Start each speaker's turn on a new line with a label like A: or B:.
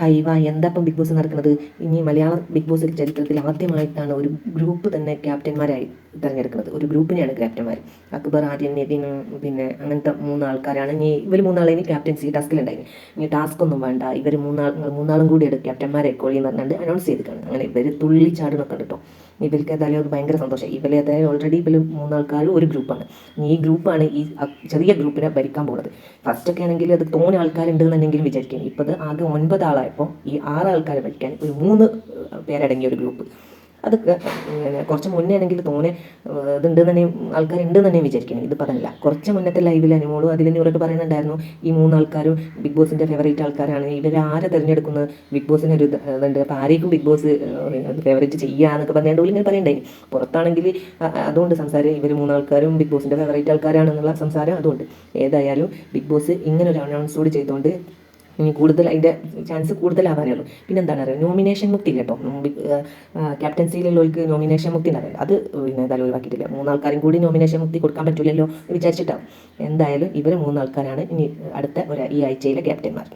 A: ഹൈവ എന്താ big boss നടക്കുന്നത്? ഇനി മലയാളം ബിഗ് ബോസിൽ ചരിത്രത്തിൽ ആദ്യമായിട്ടാണ് ഒരു ഗ്രൂപ്പ് തന്നെ ക്യാപ്റ്റന്മാരായി. തിരഞ്ഞെടുക്കുന്നത്. ഒരു ഗ്രൂപ്പിനെയാണ് ക്യാപ്റ്റന്മാർ അക്ബർ ആര്യൻ നിതിൻ പിന്നെ അങ്ങനത്തെ മൂന്നാൾക്കാരാണ്. ഇനി ഇവർ മൂന്നാളെ ഇനി ക്യാപ്റ്റൻസി ടാസ്കിലുണ്ടായിരുന്നു ഇനി ടാസ്ക് ഒന്നും വേണ്ട. ഇവർ മൂന്നാൾ മൂന്നാളും കൂടി എടുക്കും ക്യാപ്റ്റന്മാരെ കോഴി എന്ന് പറഞ്ഞാണ്ട് അനൗൺസ് ചെയ്തിട്ടാണ് അങ്ങനെ ഇവർ തുള്ളി ചാടുന്നൊക്കെ കേട്ടോ ഇവർക്ക് ഏതായാലും അത് ഭയങ്കര സന്തോഷം. ഇവരെ ഏതായാലും ഓൾറെഡി ഇവർ മൂന്നാൾക്കാരും ഒരു ഗ്രൂപ്പാണ്. ഈ ഗ്രൂപ്പാണ് ഈ ചെറിയ ഗ്രൂപ്പിനെ ഭരിക്കാൻ പോകുന്നത് ഫസ്റ്റ് ഒക്കെ ആണെങ്കിൽ അത് തോന്നെ ആൾക്കാരുണ്ട് എന്നുണ്ടെങ്കിലും വിചാരിക്കും. ഇപ്പോൾ അത് ആകെ ഒൻപത് ആളായപ്പോൾ ഈ ആറ് ആൾക്കാരെ ഭരിക്കാൻ ഒരു മൂന്ന് പേരടങ്ങിയ ഒരു ഗ്രൂപ്പ്. ഇങ്ങനെ കുറച്ച് മുന്നേ ആണെങ്കിൽ തോനെ ഇതുണ്ട് തന്നെ ആൾക്കാരുണ്ട് തന്നെ വിചാരിക്കണം. ഇത് പറഞ്ഞില്ല. കുറച്ച് മുന്നത്തെ ലൈവിൽ അനുമോളും അതിൽ ഇവരൊക്കെ പറയുന്നുണ്ടായിരുന്നു ഈ മൂന്നാൾക്കാരും ബിഗ് ബോസിന്റെ ഫേവറേറ്റ് ആൾക്കാരാണ് ഇവർ ആരെ തിരഞ്ഞെടുക്കുന്നത് ബിഗ് ബോസിന് ഒരു ഇത് ഇതുണ്ട്. അപ്പോൾ ആരേക്കും ബിഗ് ബോസ് ഫേവറേറ്റ് ചെയ്യാന്നൊക്കെ പറഞ്ഞുകൊണ്ട് ഓൽ ഇങ്ങനെ പറയണ്ടായി പുറത്താണെങ്കിൽ അതുകൊണ്ട് സംസാരം ഇവർ മൂന്നാൾക്കാരും ബിഗ് ബോസിന്റെ ഫേവറേറ്റ് ആൾക്കാരാണെന്നുള്ള സംസാരം അതുകൊണ്ട് ഏതായാലും ബിഗ് ബോസ് ഇങ്ങനെ ഒരു അനൗൺസ് കൂടി ചെയ്തുകൊണ്ട് ഇനി കൂടുതൽ അതിന്റെ ചാൻസ് കൂടുതലാവാനേ ഉള്ളൂ പിന്നെ എന്താണ് അറിയുക നോമിനേഷൻ മുക്തി കേട്ടോ ക്യാപ്റ്റൻസിയിലുള്ളവർക്ക് നോമിനേഷൻ മുക്തി ഉണ്ടാവില്ല അത് പിന്നെ എന്തായാലും ഒഴിവാക്കിയിട്ടില്ല. മൂന്നാൾക്കാരും കൂടി നോമിനേഷൻ മുക്തി കൊടുക്കാൻ പറ്റില്ലല്ലോ വിചാരിച്ചിട്ടാവും എന്തായാലും ഇവർ മൂന്നാൾക്കാരാണ് ഇനി അടുത്ത ഒരു ഈ ആഴ്ചയിലെ ക്യാപ്റ്റന്മാർ